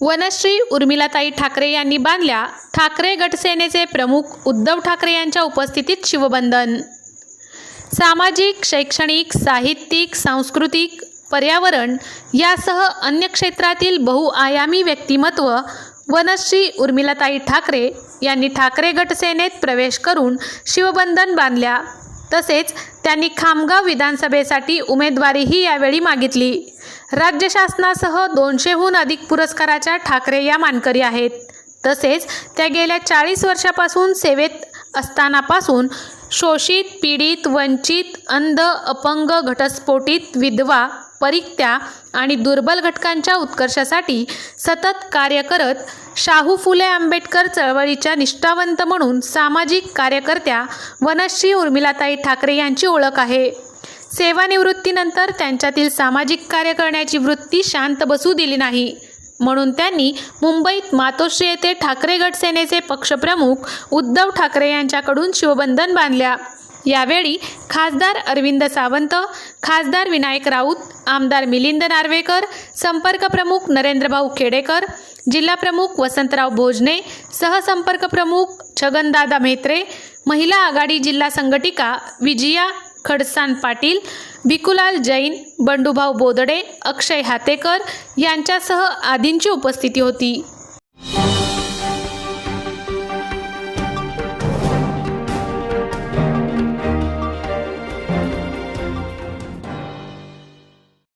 वनश्री उर्मिलाताई ठाकरे यांनी बांधल्या ठाकरे गटसेनेचे प्रमुख उद्धव ठाकरे यांच्या उपस्थितीत शिवबंधन. सामाजिक शैक्षणिक साहित्यिक सांस्कृतिक पर्यावरण यासह अन्य क्षेत्रातील बहुआयामी व्यक्तिमत्व वनश्री उर्मिलाताई ठाकरे यांनी ठाकरे गटसेनेत प्रवेश करून शिवबंधन बांधल्या. तसेच त्यांनी खामगाव विधानसभेसाठी उमेदवारीही यावेळी मागितली. राज्य शासनासह दोनशेहून अधिक पुरस्काराच्या ठाकरे या मानकरी आहेत. तसेच त्या गेल्या चाळीस वर्षापासून सेवेत असतानापासून शोषित पीडित वंचित अंध अपंग घटस्फोटित विधवा परिक्त्या आणि दुर्बल घटकांच्या उत्कर्षासाठी सतत कार्य करत शाहू फुले आंबेडकर चळवळीच्या निष्ठावंत म्हणून सामाजिक कार्यकर्त्या वनश्री उर्मिलाताई ठाकरे यांची ओळख आहे. सेवानिवृत्तीनंतर त्यांच्यातील सामाजिक कार्य करण्याची वृत्ती शांत बसू दिली नाही. म्हणून त्यांनी मुंबईत मातोश्री येथे ठाकरे गट सेनेचे पक्षप्रमुख उद्धव ठाकरे यांच्याकडून शिवबंधन बांधल्या. यावेळी खासदार अरविंद सावंत खासदार विनायक राऊत आमदार मिलिंद नार्वेकर संपर्क प्रमुख नरेंद्रभाऊ खेडेकर जिल्हा प्रमुख वसंतराव भोजने सहसंपर्क प्रमुख छगनदादा म्हेत्रे महिला आघाडी जिल्हा संघटिका विजया खडसान पाटील भिकुलाल जैन बंडूभाऊ बोदडे अक्षय हातेकर यांच्यासह आदींची उपस्थिती होती.